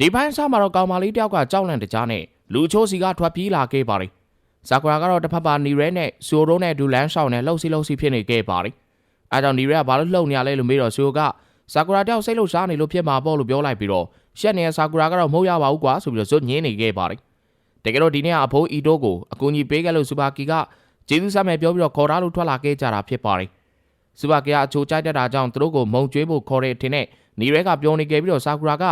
ဒီပိုင်းစားမှာတော့ကောင်မလေးတယောက်ကကြောက်လန့်တကြားနဲ့လူချိုးစီကထွက်ပြေးလာခဲ့ပါတယ်။ဇာကူရာကတော့တစ်ဖက်ပါနီရဲနဲ့ဆိုရိုနဲ့ဒူလန်းရှောင်းနဲ့လှုပ်စီလှုပ်စီဖြစ်နေခဲ့ပါတယ်။အဲကြောင့်နီရဲကဘာလို့လှုပ်နေရလဲလို့မေးတော့ဆိုကဇာကူရာတယောက်စိတ်လှုပ်ရှားနေလို့ဖြစ်မှာပေါ့လို့ပြောလိုက်ပြီးတော့ရှက်နေတဲ့ဇာကူရာကတော့မဟုတ်ရပါဘူးကွာဆိုပြီးတော့ဇွတ်ညင်းနေခဲ့ပါတယ်။တကယ်တော့ဒီနေ့ကအဖိုးအီတိုကိုအကူအညီပေးခဲ့လို့စူပါကီကကျေးဇူးဆက်မယ်ပြောပြီးတော့ခေါ်ထားလို့ထွက်လာခဲ့ကြတာဖြစ်ပါတယ်။စူပါကီကအချိုကြိုက်တတ်တာကြောင့်သူတို့ကိုမုံကျွေးဖို့ခေါ်တဲ့အထင်နဲ့နီရဲကပြောနေခဲ့ပြီးတော့ဇာကူရာက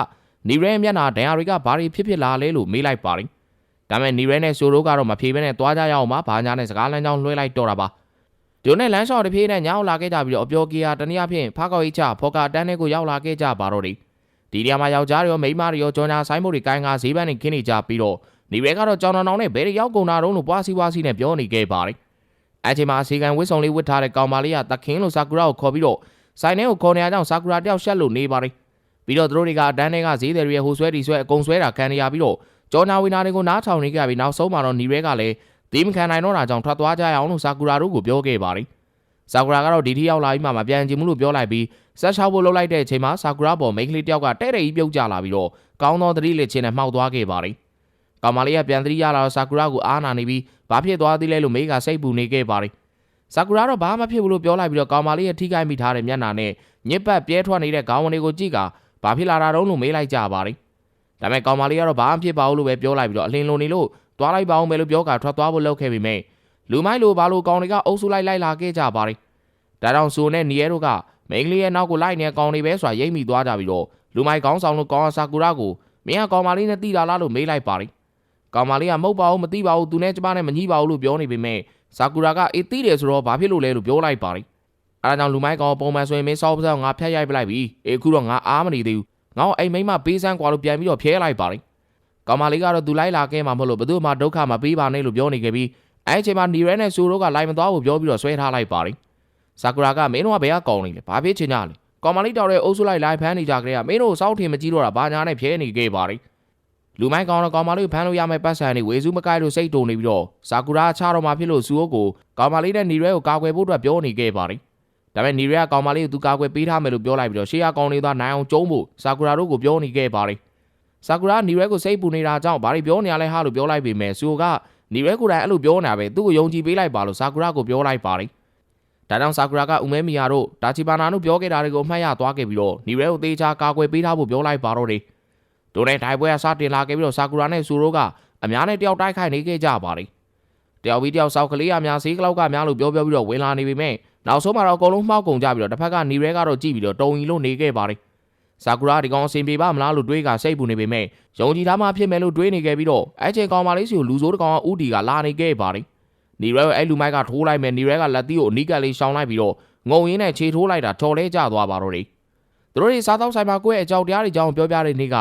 နေရဲမျက်နှာဒဏ်ရာတွေကဘာတွေဖြစ်ဖြစ်လာလဲလို့မေးလိုက်ပါတယ်။ဒါပေမဲ့နီရဲနဲ့ဆိုရိုးကတော့မဖြေဘဲနဲ့သွားကြရအောင်ပါဘာညာနဲ့စကားလမ်းကြောင်းလွှဲလိုက်တော့တာပါ။ဒီနဲ့လမ်းလျှောက်တစ်ပြေးနဲ့ညောင်းလာခဲ့ကြပြီးတော့အပျော်ကီယာတနည်းအားဖြင့်ဖားကောက်အိတ်ချဖော်ကာတန်းတွေကိုရောက်လာခဲ့ကြပါတော့တယ်။ဒီနေရာမှာယောက်ျားတွေရောမိန်းမတွေရောကြော်ညာဆိုင်မို့တွေကိုင်းကားဈေးပန်းတွေခင်းနေကြပြီးတော့နီရဲကတော့ကြောင်တောင်တောင်နဲ့ဘယ်တွေရောက်ကုန်တာတုံးလို့ပွားစီပွားစီနဲ့ပြောနေခဲ့ပါတယ်။အဲချိန်မှာအစီကန်ဝစ်စုံလေးဝစ်ထားတဲ့ကောင်မလေးကတခင်လို့ဆာကူရာကိုခေါ်ပြီးတော့ဆိုင်ထဲကိုခေါ်နေရကြောင်းဆာကူရာတယောက်ရှက်လို့နေပါတယ်။ ပြီးတော့သူတို့တွေကအတန်းတွေကဈေးတွေရဲ့ဟိုဆွဲတီဆွဲအကုန်ဆွဲတာခံနေရပြီးတော့ကြောနာဝီနာတွေကိုနားထောင်နေကြပြီးနောက်ဆုံးမှာတော့နီရဲကလည်းဒီမခံနိုင်တော့တာကြောင့်ထွက်သွားကြရအောင်လို့ဆာကူရာတို့ကိုပြောခဲ့ပါတယ်။ဆာကူရာကတော့ဒီထိရောက်လာပြီးမှမပြန်ချင်ဘူးလို့ပြောလိုက်ပြီးဆက်ချောက်ဖို့လုပ်လိုက်တဲ့အချိန်မှာဆာကူရာပေါ်မိန်းကလေးတယောက်ကတဲ့တဲ့ကြီးပြုတ်ကျလာပြီးတော့ကောင်းသောသတိလက်ချင်းနဲ့မှောက်သွားခဲ့ပါတယ်။ကောင်မလေးကပြန်သတိရလာတော့ဆာကူရာကိုအားနာနေပြီးဘာဖြစ်သွားသေးလဲလို့မေးကစိတ်ပူနေခဲ့ပါတယ်။ဆာကူရာတော့ဘာမှဖြစ်ဘူးလို့ပြောလိုက်ပြီးတော့ကောင်မလေးရဲ့ထိခိုက်မိထားတဲ့မျက်နှာနဲ့ညစ်ပတ်ပြဲထွက်နေတဲ့ခေါင်းဝင်တွေကိုကြည့်က ဘာဖြစ်လာတာတုံးလို့မေးလိုက်ကြပါတယ်။ဒါပေမဲ့ကောင်မလေးကတော့ဘာမှဖြစ်ပါဘူးလို့ပဲပြောလိုက်ပြီးတော့အလင်းလုံးနေလို့သွားလိုက်ပါအောင်ပဲလို့ပြောကထွက်သွားဖို့လုပ်ခဲ့ပေမဲ့လူမိုက်လိုဘာလို့ကောင်တွေကအုပ်စုလိုက်လိုက်လာခဲ့ကြပါတယ်။ဒါကြောင့်ဆိုနဲ့နီရဲတို့ကမိန်းကလေးရဲ့နောက်ကိုလိုက်နေကောင်တွေပဲဆိုတာရိပ်မိသွားကြပြီးတော့လူမိုက်ကောင်းဆောင်လို့ကောင်းဆာကူရာကိုမင်းကကောင်မလေးနဲ့တိတာလားလို့မေးလိုက်ပါတယ်။ကောင်မလေးကမဟုတ်ပါဘူးမသိပါဘူးသူနဲ့ကျမနဲ့မညီပါဘူးလို့ပြောနေပေမဲ့ဆာကူရာကအေးသိတယ်ဆိုတော့ဘာဖြစ်လို့လဲလို့ပြောလိုက်ပါတယ်။ အဲဒါကြောင့်လူမိုက်ကောင်ပုံမှန်ဆိုရင်မင်းစောပစောငါဖျက်ရိုက်ပလိုက်ပြီ။အေးအခုတော့ငါအားမနေသေးဘူးငါ့အိမ်မိမပေးစမ်းကွာလို့ပြန်ပြီးတော့ဖျဲလိုက်ပါလိ။ကောင်မလေးကတော့သူလိုက်လာခဲ့မှာမဟုတ်လို့ဘယ်သူမှဒုက္ခမပေးပါနဲ့လို့ပြောနေခဲ့ပြီးအဲအချိန်မှာနီရဲနဲ့ဆူတို့ကလိုက်မသွားဘူးပြောပြီးတော့ဆွဲထားလိုက်ပါလိ။ဆာကူရာကမင်းတို့ကဘယ်ကကောင်းနေလဲ။ဘာဖြစ်ချင်ကြလဲ။ကောင်မလေးတောက်တဲ့အုပ်စုလိုက်လိုက်ဖမ်းနေကြကြတဲ့ကမင်းတို့စောက်ထင်မကြည့်တော့တာဘာညာနဲ့ဖျဲနေခဲ့ပါလိ။လူမိုင်းကောင်တော့ကောင်မလေးကိုဖမ်းလို့ရမယ့်ပတ်စံတွေဝေစုမကိုက်လို့စိတ်တုံနေပြီးတော့ဆာကူရာချတော့မှဖြစ်လို့ဆူအိုကိုကောင်မလေးနဲ့နီရဲကိုကာကွယ်ဖို့အတွက်ပြောနေခဲ့ပါလိ။ ဒါပေမဲ့နီရဲကကောင်မလေးကိုသူကာကွယ်ပေးထားမယ်လို့ပြောလိုက်ပြီးတော့ရှေးရကောင်လေးသားနိုင်အောင်ကျုံးဖို့ဆာကူရာတို့ကိုပြောနေခဲ့ပါတယ်။ဆာကူရာနီရဲကိုစိတ်ပူနေတာကြောင့်ဘာတွေပြောနေရလဲဟာလို့ပြောလိုက်ပေမဲ့ဆူကနီရဲကိုယ်တိုင်အဲ့လိုပြောနေတာပဲသူ့ကိုယုံကြည်ပေးလိုက်ပါလို့ဆာကူရာကိုပြောလိုက်ပါတယ်။ဒါကြောင့်ဆာကူရာကဦးမဲမီယာတို့တာချီပါနာတို့ပြောခဲ့တာတွေကိုအမှတ်ရသွားခဲ့ပြီးတော့နီရဲကိုသေချာကာကွယ်ပေးထားဖို့ပြောလိုက်ပါတော့တယ်။တို့နဲ့ဒိုင်ပွဲကစတင်လာခဲ့ပြီးတော့ဆာကူရာနဲ့ဆူရိုးကအများနဲ့တယောက်တိုက်ခိုက်နေခဲ့ကြပါတယ်။တယောက်ပြီးတယောက်စောက်ကလေးအများစေးကလောက်ကများလို့ပြောပြောပြီးတော့ဝင်လာနေပေမဲ့ နောက်ဆုံးမှာတော့အကုန်လုံးမှောက်ကုန်ကြပြီးတော့တစ်ဖက်ကနီရဲကတော့ကြည့်ပြီးတော့တုံကြီးလို့နေခဲ့ပါတယ်။ဆာကူရာဒီကောင်အဆင်ပြေပါမလားလို့တွေးကစိတ်ပူနေပေမဲ့ယုံကြည်ထားမှဖြစ်မယ်လို့တွေးနေခဲ့ပြီးတော့အဲချိန်ကောင်မလေးစီကိုလူဆိုးတကောင်ကဥတီကလာနေခဲ့ပါတယ်။နီရဲကအဲ့လူမိုက်ကထိုးလိုက်မယ်နီရဲကလက်သီးကိုအနီးကပ်လေးရှောင်းလိုက်ပြီးတော့ငုံရင်းနဲ့ခြေထိုးလိုက်တာတော်လဲကျသွားပါတော့တယ်။သူတို့တွေစားတော့ဆိုင်မှာကိုယ့်ရဲ့အကြောက်တရားတွေကြောင်းပြောပြတဲ့နေ့က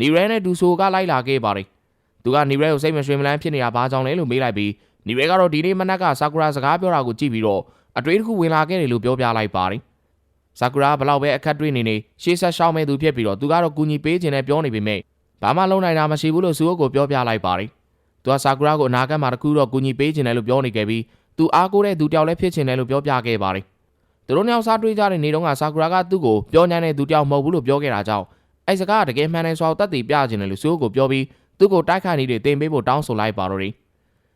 နီရဲနဲ့ဒူဆိုကလိုက်လာခဲ့ပါတယ်။သူကနီရဲကိုစိတ်မရွှင်မလန်းဖြစ်နေတာဘာကြောင့်လဲလို့မေးလိုက်ပြီးနီရဲကတော့ဒီနေ့မနက်ကဆာကူရာစကားပြောတာကိုကြည့်ပြီးတော့ အတွေးတစ်ခုဝင်လာခဲ့တယ်လို့ပြောပြလိုက်ပါတယ်။ဆာကူရာဘလောက်ပဲအခက်တွေ့နေနေရှေ့ဆက်ရှောင်းမဲ့သူဖြစ်ပြီးတော့သူကတော့ကူညီပေးခြင်းနဲ့ပြောနေပေမဲ့ဘာမှလုံးနိုင်တာမရှိဘူးလို့စူအိုကိုပြောပြလိုက်ပါတယ်။သူကဆာကူရာကိုအနာဂတ်မှာတခုတော့ကူညီပေးခြင်းတယ်လို့ပြောနေခဲ့ပြီးသူအားကိုးတဲ့သူတယောက်လည်းဖြစ်ခြင်းတယ်လို့ပြောပြခဲ့ပါတယ်။သူတို့နှစ်ယောက်စားတွေးကြတဲ့နေတုန်းကဆာကူရာကသူ့ကိုပြောညမ်းတဲ့သူတယောက်မဟုတ်ဘူးလို့ပြောခဲ့တာကြောင့်အဲစကားကတကယ်မှန်တယ်ဆိုတော့တတ်သိပြခြင်းတယ်လို့စူအိုကိုပြောပြီးသူ့ကိုတိုက်ခိုက်နေတဲ့တင်ပေးဖို့တောင်းဆိုလိုက်ပါတော့တယ်။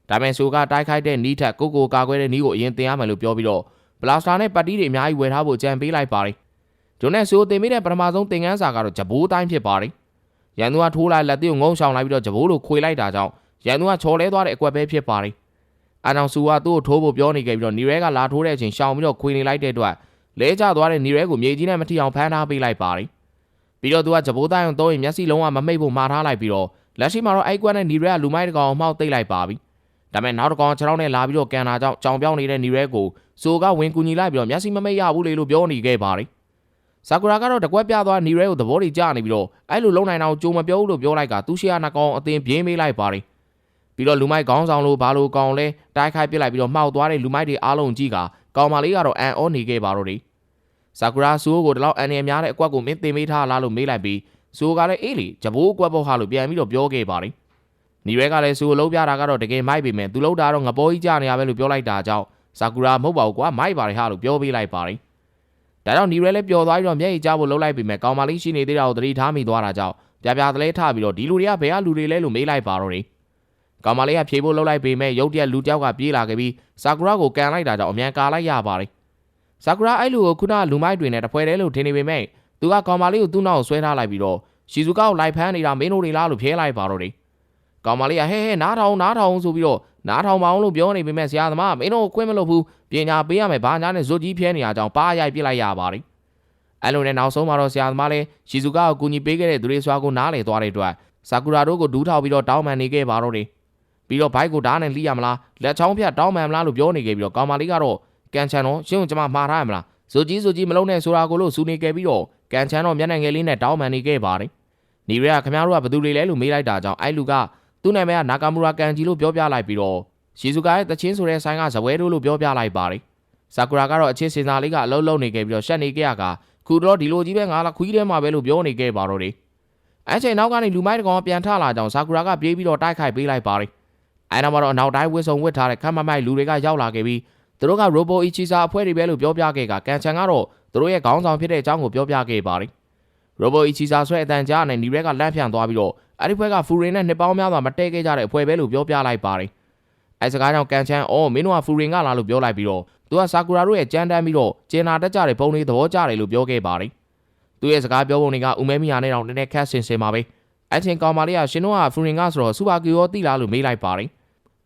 ဒါပေမဲ့ဆိုကတိုက်ခိုက်တဲ့နီးထက်ကိုကိုကာကွယ်တဲ့နီးကိုအရင်တင်ရမယ်လို့ပြောပြီးတော့ဘလာစတာနဲ့ပတ်တီးတွေအများကြီးဝယ်ထားဖို့ကြံပေးလိုက်ပါတယ်။ဂျွန်နဲ့ဆိုတင်ပေးတဲ့ပထမဆုံးသင်ခန်းစာကတော့ဂျဘိုးတိုင်းဖြစ်ပါတယ်။ရန်သူကထိုးလိုက်လက်သေးကိုငုံဆောင်လိုက်ပြီးတော့ဂျဘိုးလိုခွေလိုက်တာကြောင့်ရန်သူကချော်လဲသွားတဲ့အကွက်ပဲဖြစ်ပါတယ်။အားကြောင့်ဆူကသူ့ကိုထိုးဖို့ပြောနေခဲ့ပြီးတော့နီရဲကလာထိုးတဲ့အချိန်ရှောင်ပြီးတော့ခွေနေလိုက်တဲ့အတွက်လဲကျသွားတဲ့နီရဲကိုမြေကြီးနဲ့မထိအောင်ဖမ်းထားပေးလိုက်ပါတယ်။ပြီးတော့သူကဂျဘိုးတိုင်းအောင်သုံးရင်မျက်စိလုံးဝမမိတ်ဖို့မှားထားလိုက်ပြီးတော့လက်ရှိမှာတော့အိုက်ကွက်နဲ့နီရဲကလူမိုက်တကောင်အောင်မှောက်သိမ့်လိုက်ပါပြီ။ ဒါပေမဲ့နောက်တစ်ကောင်ခြေထောက်နဲ့လာပြီးတော့ကန်တာကြောင့်ကြောင်ပြောင်းနေတဲ့နီရဲကိုဆိုကဝင်ကူညီလိုက်ပြီးတော့မျက်စိမမိတ်ရဘူးလေလို့ပြောနေခဲ့ပါတယ်။ဆာကူရာကတော့တကွက်ပြသွားနီရဲကိုသဘောတွေကျနေပြီးတော့အဲ့လိုလုံနိုင်အောင်ကြိုမပြောဘူးလို့ပြောလိုက်ကသူရှိရနှကောင်အသင်ပြင်းပေးလိုက်ပါတယ်။ပြီးတော့လူမိုက်ခေါင်းဆောင်လို့ဘာလို့ကောင်လဲတိုက်ခိုက်ပစ်လိုက်ပြီးတော့မှောက်သွားတဲ့လူမိုက်တွေအားလုံးကြည့်ကကောင်မလေးကတော့အန်အောနေခဲ့ပါတော့တယ်။ဆာကူရာဆူကိုတလောက်အန်ရများတဲ့အကွက်ကိုမင်းတင်ပေးထားလားလို့မေးလိုက်ပြီးဆူကလည်းအေးလေဂျဘိုးအကွက်ပေါ့ဟာလို့ပြန်ပြီးတော့ပြောခဲ့ပါတယ်။ နီရဲကလည်းဆူကိုလုံးပြတာကတော့တကယ်မိုက်ပေမဲ့သူလုံးတာတော့ငပေါ်ကြီးကြနေရပဲလို့ပြောလိုက်တာကြောင့်ဆာကူရာမဟုတ်ပါဘူးကွာမိုက်ပါတယ်ဟာလို့ပြောပေးလိုက်ပါတယ်။ဒါကြောင့်နီရဲလည်းပျော်သွားပြီးတော့မျက်ရည်ကျဖို့လှုပ်လိုက်ပေမဲ့ကောင်မလေးရှိနေသေးတာကိုသတိထားမိသွားတာကြောင့်ပြပြသလဲထပြီးတော့ဒီလူတွေကဘယ်ကလူတွေလဲလို့မေးလိုက်ပါတော့တယ်ကောင်မလေးကဖြေဖို့လှုပ်လိုက်ပေမဲ့ရုတ်တရက်လူတယောက်ကပြေးလာခဲ့ပြီးဆာကူရာကိုကန်လိုက်တာကြောင့်အမြန်ကာလိုက်ရပါတယ်ဆာကူရာအဲ့လူကိုခုနလူမိုက်တွေနဲ့တပွဲတည်းလို့ထင်နေပေမဲ့သူကကောင်မလေးကိုသူ့နောက်ကိုဆွဲထားလိုက်ပြီးတော့ရှီဇူကာကိုလိုက်ဖမ်းနေတာမင်းတို့တွေလားလို့ဖြဲလိုက်ပါတော့တယ် ကောင်မလေးကဟဲဟဲနားထောင်နားထောင်ဆိုပြီးတော့နားထောင်မအောင်လို့ပြောနေပေမဲ့ဆရာသမားကမင်းတို့ကိုခွင့်မလို့ဘူးပညာပေးရမယ်ဘာညာနဲ့ဇွတ်ကြီးဖြဲနေရကြောင်းပါရိုက်ပြစ်လိုက်ရပါတယ်အဲ့လိုနဲ့နောက်ဆုံးမှာတော့ဆရာသမားလည်းရှီဇူကာကိုကူညီပေးခဲ့တဲ့သူတွေစွာကိုနားလေသွားတဲ့အတွက်ဆာကူရာတို့ကိုဒူးထောက်ပြီးတော့တောင်းပန်နေခဲ့ပါတော့တယ်ပြီးတော့ဘိုက်ကိုဓာတ်နဲ့လိရမလားလက်ချောင်းဖြတ်တောင်းပန်မလားလို့ပြောနေခဲ့ပြီးတော့ကောင်မလေးကတော့ကန်ချန်တော့ရှင်းကိုကျွန်မမှားထားရမလားဇွတ်ကြီးဇွတ်ကြီးမလုံးနဲ့ဆိုတာကိုလို့စူနေခဲ့ပြီးတော့ကန်ချန်တော့မျက်နှာငယ်လေးနဲ့တောင်းပန်နေခဲ့ပါတယ်နီရဲကခင်ဗျားတို့ကဘယ်သူတွေလဲလို့မေးလိုက်တာကြောင့်အဲ့လူက သူ့နာမည်ကနာကာမူရာကန်ဂျီလို့ပြောပြလိုက်ပြီးတော့ရှီဇူကာရဲ့တချင်းဆိုတဲ့ဆိုင်ကဇပွဲတို့လို့ပြောပြလိုက်ပါတယ်ဆာကူရာကတော့အချစ်စင်စာလေးကအလုံးလုံးနေခဲ့ပြီးတော့ရှက်နေခဲ့ရကခုတော့ဒီလိုကြီးပဲငါလာခွီးထဲမှာပဲလို့ပြောနေခဲ့ပါတော့တယ်အဲ့ချိန်နောက်ကနေလူမိုက်တကောင်ပြန်ထလာကြောင်းဆာကူရာကပြေးပြီးတော့တိုက်ခိုက်ပေးလိုက်ပါတယ်အဲ့နောက်မှာတော့အနောက်တိုင်းဝစ်စုံဝစ်ထားတဲ့ခမ်းမမိုက်လူတွေကရောက်လာခဲ့ပြီးသူတို့ကရိုဘိုအီချီစာအဖွဲ့တွေပဲလို့ပြောပြခဲ့ကကန်ချန်ကတော့သူတို့ရဲ့ခေါင်းဆောင်ဖြစ်တဲ့အကြောင်းကိုပြောပြခဲ့ပါတယ်ရိုဘိုအီချီစာဆွဲအတန်ကြားနဲ့နီရက်ကလန့်ဖြန့်သွားပြီးတော့ အဲ့ဒီဘက်ကဖူရင်နဲ့နှစ်ပေါင်းများစွာမတည့်ခဲ့ကြတဲ့အဖွဲ့ပဲလို့ပြောပြလိုက်ပါတယ်အဲစကားကြောင့်ကန်ချန်အော်မင်းတို့ကဖူရင်ကလာလို့ပြောလိုက်ပြီးတော့သူကဆာကူရာတို့ရဲ့ကြမ်းတမ်းပြီးတော့ကျင်နာတက်ကြတဲ့ပုံလေးသဘောကျတယ်လို့ပြောခဲ့ပါတယ်သူရဲ့စကားပြောပုံတွေကဦးမဲမီယာနဲ့တော့နည်းနည်းခက်ဆင်ဆင်ပါပဲအဲ့ချိန်ကောင်မလေးကရှင်တို့ကဖူရင်ကဆိုတော့စူပါကီရောတိလားလို့မေးလိုက်ပါတယ်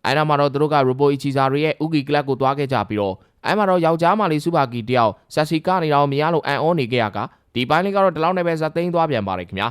အဲ့နောက်မှာတော့သူတို့ကရိုဘိုအီချီစာတွေရဲ့ဥကီကလပ်ကိုသွားခဲ့ကြပြီးတော့အဲ့မှာတော့ယောက်ျားမလေးစူပါကီတယောက်ဆက်စီကနေတော့မရလို့အန်အောနေခဲ့ရကဒီပိုင်းလေးကတော့ဒီလောက်နဲ့ပဲဇက်သိမ်းသွားပြန်ပါတယ်ခင်ဗျာ